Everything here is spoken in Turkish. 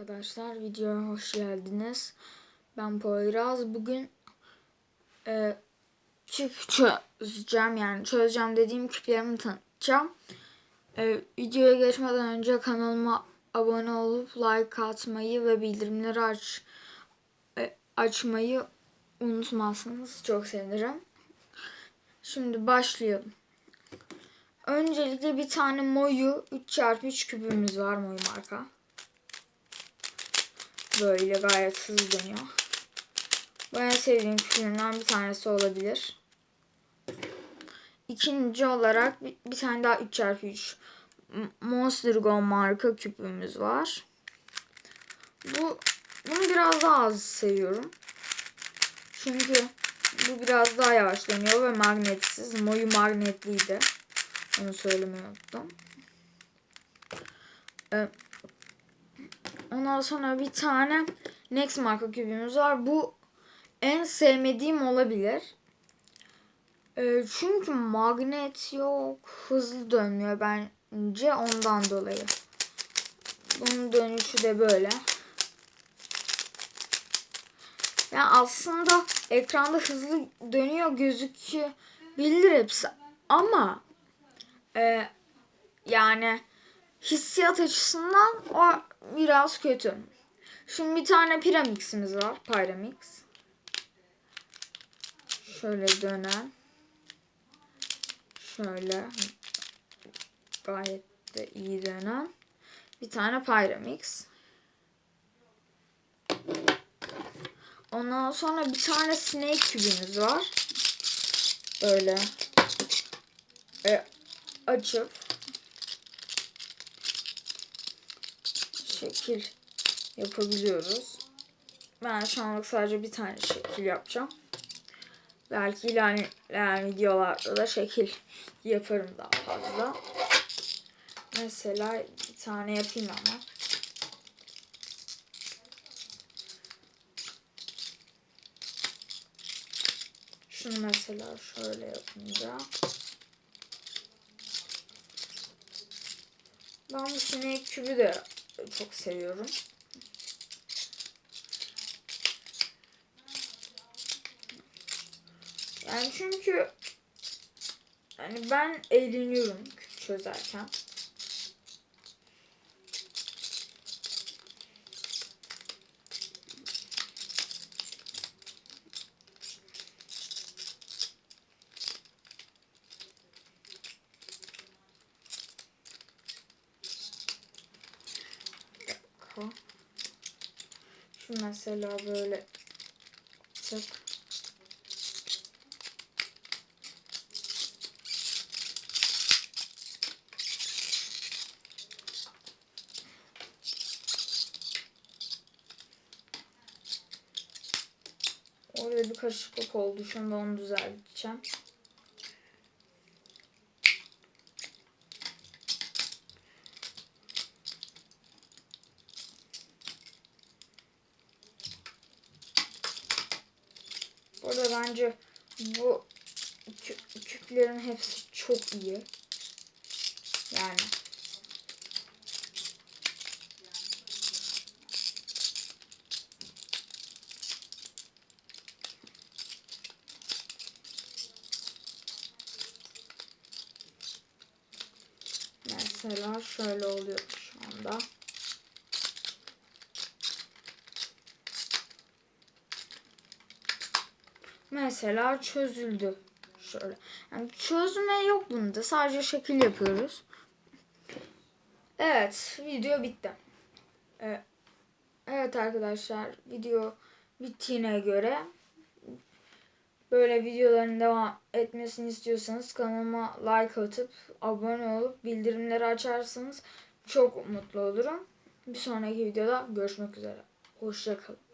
Arkadaşlar videoya hoş geldiniz. Ben Poyraz. Bugün e, küp çözeceğim. Yani çözeceğim dediğim küplerimi tanıtacağım. E, videoya geçmeden önce kanalıma abone olup like atmayı ve bildirimleri aç e, açmayı unutmazsanız çok sevinirim. Şimdi başlayalım. Öncelikle bir tane Moyu 3x3 küpümüz var Moyu marka. Böyle gayet hızlı dönüyor. Bu en sevdiğim küplerimden bir tanesi olabilir. İkinci olarak bir, bir tane daha 3x3 Monster Go marka küpümüz var. Bu bunu biraz daha az seviyorum. Çünkü bu biraz daha yavaş dönüyor ve magnetsiz. Moyu magnetliydi. Onu söylemeyi unuttum. Ee, Ondan sonra bir tane Next marka kübümüz var. Bu en sevmediğim olabilir. Ee, çünkü magnet yok. Hızlı dönmüyor bence ondan dolayı. Bunun dönüşü de böyle. Yani aslında ekranda hızlı dönüyor gözükebilir hepsi. Ama e, yani hissiyat açısından o biraz kötü. Şimdi bir tane Pyramix'imiz var. Pyramix. Şöyle dönen. Şöyle gayet de iyi dönen. Bir tane Pyramix. Ondan sonra bir tane Snake kübümüz var. Böyle e, açıp şekil yapabiliyoruz. Ben şu anlık sadece bir tane şekil yapacağım. Belki ilerleyen videolarda da şekil yaparım daha fazla. Mesela bir tane yapayım ama. Şunu mesela şöyle yapınca. Ben bu sinek kübü de çok seviyorum. Yani çünkü yani ben eğleniyorum çözerken. Dakika. Şu mesela böyle tık. Orada bir karışıklık oldu. Şimdi onu düzelteceğim. Burada bence bu kü- küplerin hepsi çok iyi. Yani. Mesela şöyle oluyor şu anda. Mesela çözüldü. Şöyle. Yani çözme yok bunda. Sadece şekil yapıyoruz. Evet. Video bitti. Ee, evet arkadaşlar. Video bittiğine göre böyle videoların devam etmesini istiyorsanız kanalıma like atıp abone olup bildirimleri açarsanız çok mutlu olurum. Bir sonraki videoda görüşmek üzere. Hoşçakalın.